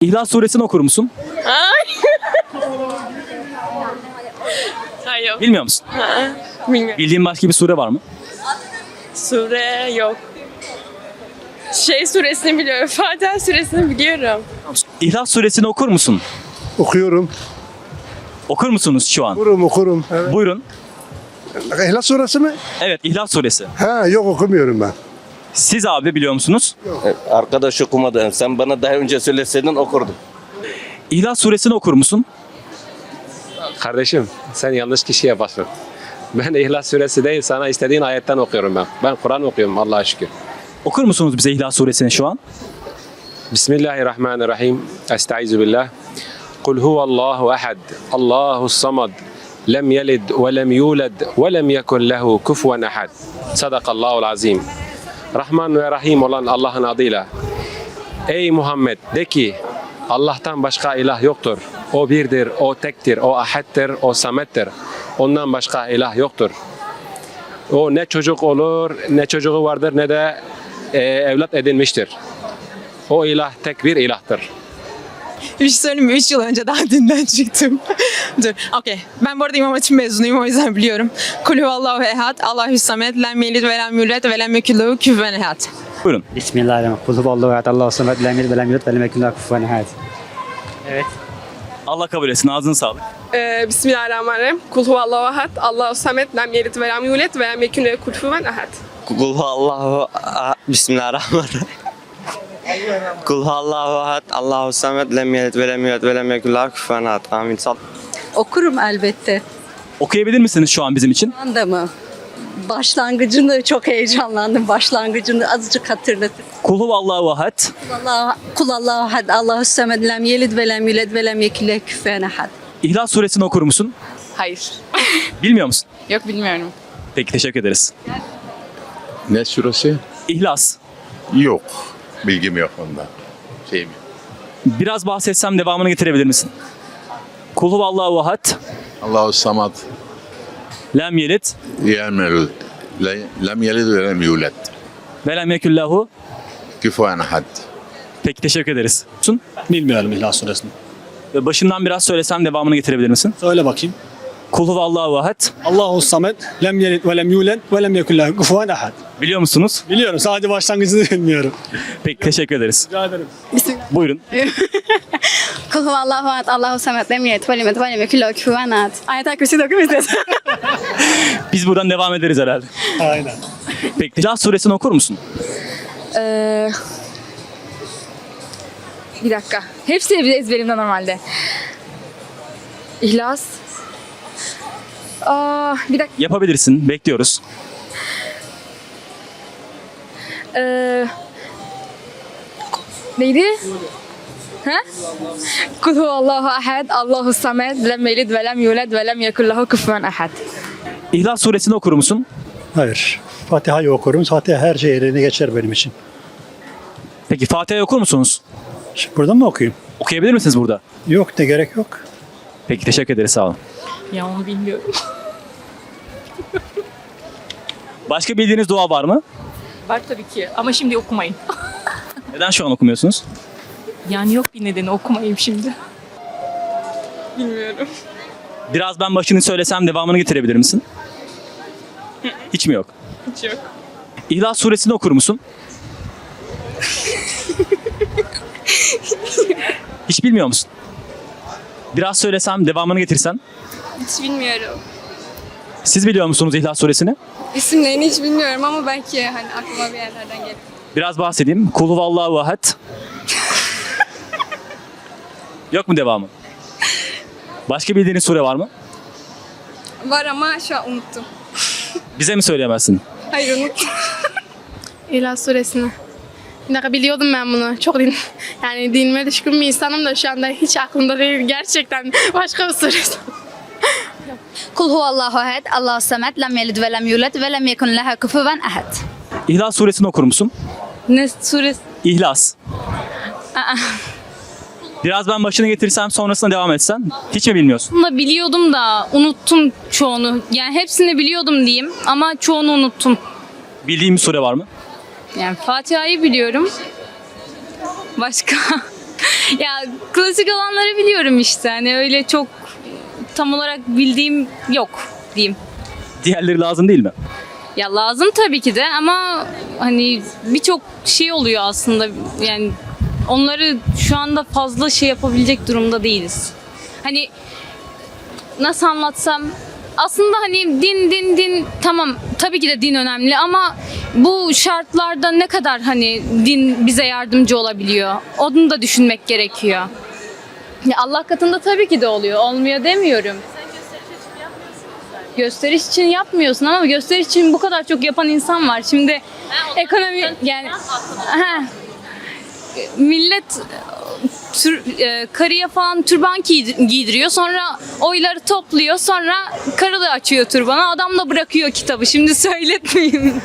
İhlas suresini okur musun? Hayır. Bilmiyor musun? Bilmiyorum. Bildiğin başka bir sure var mı? Sure yok. Şey suresini biliyorum. Fatiha suresini biliyorum. İhlas suresini okur musun? Okuyorum. Okur musunuz şu an? Okurum okurum. Evet. Buyurun. İhlas suresi mi? Evet İhlas suresi. Ha yok okumuyorum ben. Siz abi biliyor musunuz? Arkadaş okumadı. Sen bana daha önce söyleseydin okurdum. İhlas suresini okur musun? Kardeşim sen yanlış kişiye başvur. Ben İhlas Suresi değil sana istediğin ayetten okuyorum ben. Ben Kur'an okuyorum Allah'a şükür. Okur musunuz bize İhlas suresini şu an? Bismillahirrahmanirrahim. Estaizu billah. Kul huvallahu ehad. Allahu samad. Lem yelid ve lem yulad ve lem yekun lehu kufuven ehad. Sadakallahul azim. Rahman ve Rahim olan Allah'ın adıyla. Ey Muhammed de ki Allah'tan başka ilah yoktur. O birdir, o tektir, o ahaddir, o samettir. Ondan başka ilah yoktur. O ne çocuk olur, ne çocuğu vardır ne de e, evlat edinmiştir. O ilah tek bir ilahtır. Bir şey söyleyeyim mi? 3 yıl önce daha dinden çıktım. Dur. Okey. Ben bu arada İmam Hatip mezunuyum o yüzden biliyorum. Kulü Allahu ehad, Allahü samet, lem yelid ve lem yulet ve lem yekillahu küfen ehad. Buyurun. Bismillahirrahmanirrahim. Kul huvallahu ehad. Allahu samed. Lem yelid ve lem yulad ve lem yekun lahu kufuven ehad. Allah kabul etsin. Ağzına sağlık. Ee, Bismillahirrahmanirrahim. Kul huvallahu ahad. Allahu samet. Lem yelid ve lem yulet ve lem yekun lehu kufuven ahad. Kul Allahu Bismillahirrahmanirrahim. Kul Allahu ahad, Allahu samed, lem yelid ve lem yulad ve lem yekun lahu kufuven ahad. Amin. Sal- Okurum elbette. Okuyabilir misiniz şu an bizim için? Ben de mi? Başlangıcını çok heyecanlandım. Başlangıcını azıcık hatırlatın. Kul huvallahu ahad. Allah, kul Allahu had, Allahu semed, lem yelid ve lem yulad ve lem yekun lehu kufuven ahad. İhlas suresini okur musun? Hayır. Bilmiyor musun? Yok bilmiyorum. Peki teşekkür ederiz. Ne süresi? İhlas. Yok. Bilgim yok onda. Şeyim yok. Biraz bahsetsem devamını getirebilir misin? Kul huvallahu ahad. Allahu samad. Lem yelid Lem yelid. Lem yelid ve lem yulad. ve lem yekun lahu. Küfuven ahad. Peki teşekkür ederiz. Sun. Bilmiyorum İhlas Suresini. Ve Başından biraz söylesem devamını getirebilir misin? Söyle bakayım. Kul huvallahu ahad. Allahu samet, lem yelid ve lem yulad ve lem yekun lehu kufuven ahad. Biliyor musunuz? Biliyorum sadece başlangıcını bilmiyorum. Peki teşekkür ederiz. Rica ederim. Buyurun. Kul Allahu had, Allahu semed, lem yelid ve lem yulad ve lem yekun lehu kufuven ahad. Ayet-el Kürsi de. Biz buradan devam ederiz herhalde. Aynen. Peki İhlas suresini okur musun? Ee, bir dakika. Hepsi ezberimde normalde. İhlas. Aa, bir dakika. Yapabilirsin. Bekliyoruz. Ee, neydi? Ha? Kul huvallahu ahad, Allahu samed, lem yelid ve lem yulad ve lem yekun lehu kufuven ahad. İhlas suresini okur musun? Hayır. Fatiha'yı okurum. Fatiha her şey yerine geçer benim için. Peki Fatiha'yı okur musunuz? Şimdi buradan mı okuyayım? Okuyabilir misiniz burada? Yok ne gerek yok. Peki teşekkür ederiz. Sağ olun. Ya onu bilmiyorum. Başka bildiğiniz dua var mı? Var tabii ki ama şimdi okumayın. Neden şu an okumuyorsunuz? Yani yok bir nedeni okumayayım şimdi. Bilmiyorum. Biraz ben başını söylesem devamını getirebilir misin? Hiç mi yok? Hiç yok. İhlas suresini okur musun? Hiç bilmiyor musun? Biraz söylesem devamını getirsen. Hiç bilmiyorum. Siz biliyor musunuz İhlas suresini? İsimlerini hiç bilmiyorum ama belki hani aklıma bir yerlerden gelir. Biraz bahsedeyim. Kul huvallahu ahad. Yok mu devamı? Başka bildiğiniz sure var mı? Var ama şu an unuttum. Bize mi söyleyemezsin? Hayır unuttum. İhlas suresini. Bir dakika biliyordum ben bunu. Çok din, yani dinime düşkün bir insanım da şu anda hiç aklımda değil. Gerçekten başka bir suresi. Kul Allahu had, Allahu semed, lem yelid ve lem yulad ve lem yekun lehu kufuven ahad. İhlas suresini okur musun? Ne suresi? İhlas. Biraz ben başını getirsem sonrasında devam etsen. Hiç mi bilmiyorsun? Bunu da biliyordum da unuttum çoğunu. Yani hepsini biliyordum diyeyim ama çoğunu unuttum. Bildiğim bir sure var mı? Yani Fatiha'yı biliyorum. Başka ya klasik olanları biliyorum işte. Hani öyle çok tam olarak bildiğim yok diyeyim. Diğerleri lazım değil mi? Ya lazım tabii ki de ama hani birçok şey oluyor aslında. Yani onları şu anda fazla şey yapabilecek durumda değiliz. Hani nasıl anlatsam aslında hani din din din tamam tabii ki de din önemli ama bu şartlarda ne kadar hani din bize yardımcı olabiliyor? Onu da düşünmek gerekiyor. Allah katında tabii ki de oluyor. Olmuyor demiyorum. Gösteriş için yapmıyorsun ama gösteriş için bu kadar çok yapan insan var. Şimdi ekonomi yani Ha. millet tür, e, karıya falan türban giydir- giydiriyor. Sonra oyları topluyor. Sonra karı da açıyor türbanı. Adam da bırakıyor kitabı. Şimdi söyletmeyeyim.